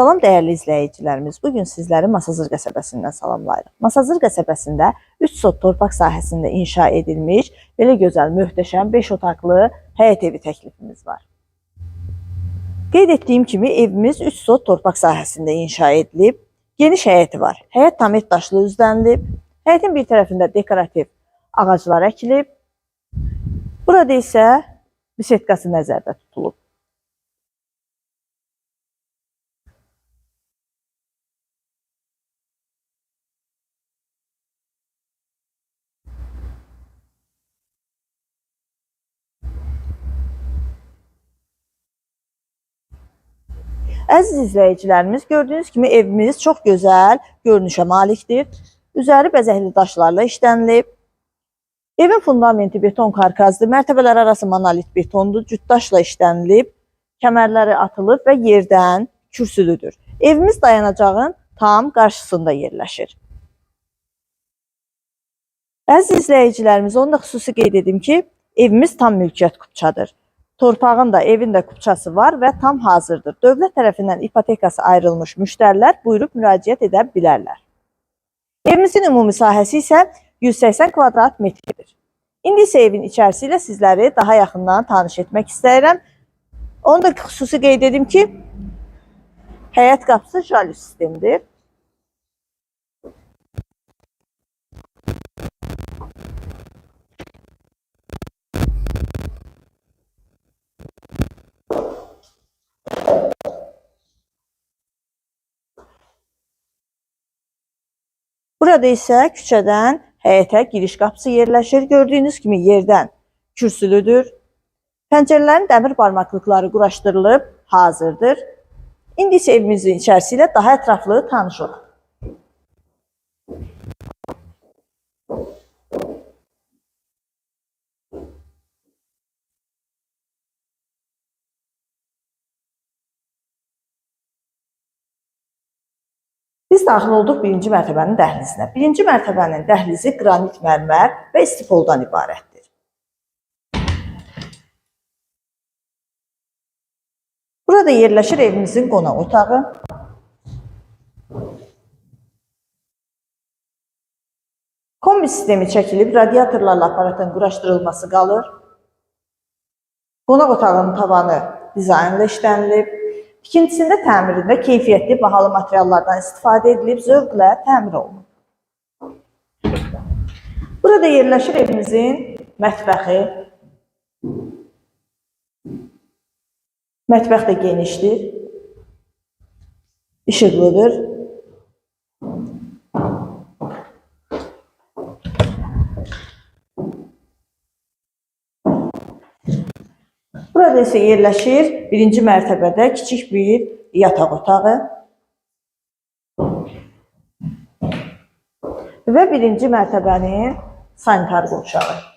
Salam dəyərli izləyicilərimiz. Bu gün sizləri Masazır qəsəbəsindən salamlayırıq. Masazır qəsəbəsində 3 sot torpaq sahəsində inşa edilmiş belə gözəl, möhtəşəm 5 otaqlı həyət evi təklifimiz var. Qeyd etdiyim kimi evimiz 3 sot torpaq sahəsində inşa edilib. Geniş həyəti var. Həyət tamet daşlı üzlənilib. Həyətin bir tərəfində dekorativ ağaclar əkilib. Burada isə bisetkası nəzərdə tutulub. Əziz izləyicilərimiz, gördüyünüz kimi evimiz çox gözəl görünüşə malikdir. Üzəri bəzəkli daşlarla işlənilib. Evin fundamenti beton karkazdır. Mərtəbələr arası monolit betondur. Cütdaşla işlənilib. Kəmərləri atılıb və yerdən kürsülüdür. Evimiz dayanacağın tam qarşısında yerləşir. Əziz izləyicilərimiz, onu da xüsusi qeyd edim ki, evimiz tam mülkiyyət kupçadır. Torpağın da, evin də kupçası var və tam hazırdır. Dövlət tərəfindən ipotekası ayrılmış müştərilər buyurub müraciət edə bilərlər. Evimizin ümumi sahəsi isə 180 kvadrat metrdir. İndi isə evin içərisi ilə daha yaxından tanış etmək istəyirəm. Onu da xüsusi qeyd edim ki, həyət qapısı jalü sistemdir. Burada isə küçədən həyətə giriş qapısı yerləşir. Gördüyünüz kimi yerdən kürsülüdür. Pəncərələrin dəmir barmaqlıqları quraşdırılıb hazırdır. İndi isə evimizin içərisi daha ətraflı tanış olaq. Biz daxil olduq birinci mərtəbənin dəhlizinə. Birinci mərtəbənin dəhlizi qranit mərmər və istifoldan ibarətdir. Burada yerləşir evimizin qonaq otağı. Kombi sistemi çəkilib, radiatorlarla aparatın quraşdırılması qalır. Qonaq otağının tavanı dizaynla işlənilib. Tikintisində təmirində keyfiyyətli, bahalı materiallardan istifadə edilib, zövqlə təmir olunub. Burada yerləşir evimizin mətbəxi. Mətbəx də genişdir. İşıqlıdır. Burada isə yerləşir birinci mərtəbədə kiçik bir yataq otağı və birinci mərtəbənin sanitar qovşağı.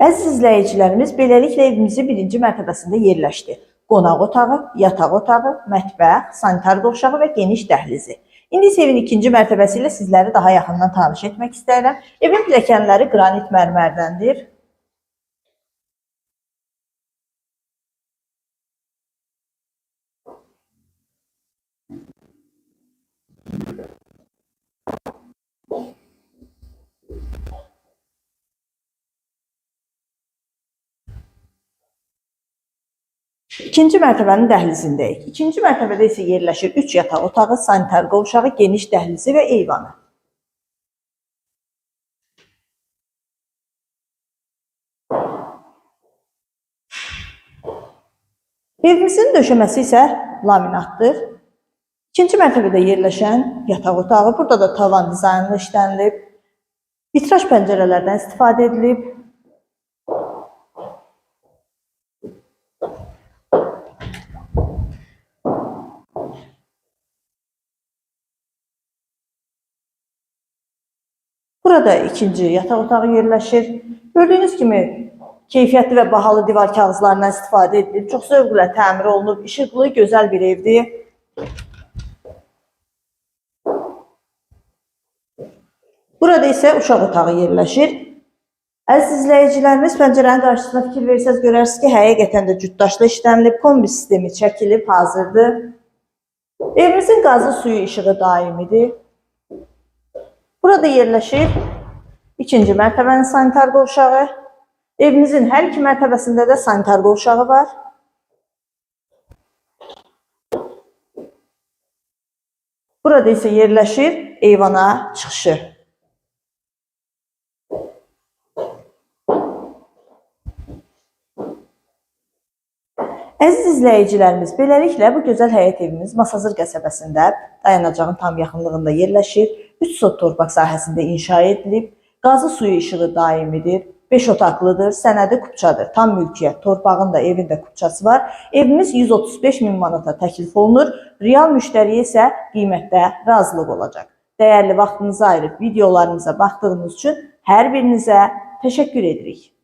Əziz izləyicilərimiz, beləliklə evimizin birinci mərtəbəsində yerləşdi. Qonaq otağı, yataq otağı, mətbəx, sanitar qovşağı və geniş dəhlizi. İndi evin ikinci mərtəbəsi ilə sizləri daha yaxından tanış etmək istəyirəm. Evin pilləkənləri qranit mərmərdəndir. İkinci mərtəbənin dəhlizindəyik. İkinci mərtəbədə isə yerləşir 3 yataq otağı, sanitar qovşağı, geniş dəhlizi və eyvanı. Evimizin döşəməsi isə laminatdır. İkinci mərtəbədə yerləşən yataq otağı, burada da tavan dizaynlı işlənilib. Vitraj pəncərələrdən istifadə edilib. Burada ikinci yataq otağı yerləşir. Gördüyünüz kimi keyfiyyətli və bahalı divar kağızlarından istifadə edilib. Çox zövqlə təmir olunub. İşıqlı, gözəl bir evdir. Burada isə uşaq otağı yerləşir. Əziz izləyicilərimiz, pəncərənin qarşısına fikir versəz görərsiniz ki, həqiqətən də cütdaşlı işlənilib, kombi sistemi çəkilib, hazırdır. Evimizin qazı suyu işığı daimidir. Burada yerləşir ikinci mərtəbənin sanitar qovşağı. Evimizin hər iki mərtəbəsində də sanitar qovşağı var. Burada isə yerləşir eyvana çıxışı. Əziz izləyicilərimiz, beləliklə bu gözəl həyət evimiz Masazır qəsəbəsində dayanacağın tam yaxınlığında yerləşir. 3 sot torpaq sahəsində inşa edilib. Qazı suyu işığı daimidir. 5 otaqlıdır, sənədi kupçadır. Tam mülkiyyət, torpağın da evin də kupçası var. Evimiz 135 min manata təklif olunur. Real müştəriyə isə qiymətdə razılıq olacaq. Dəyərli vaxtınızı ayırıb videolarımıza baxdığınız üçün hər birinizə təşəkkür edirik.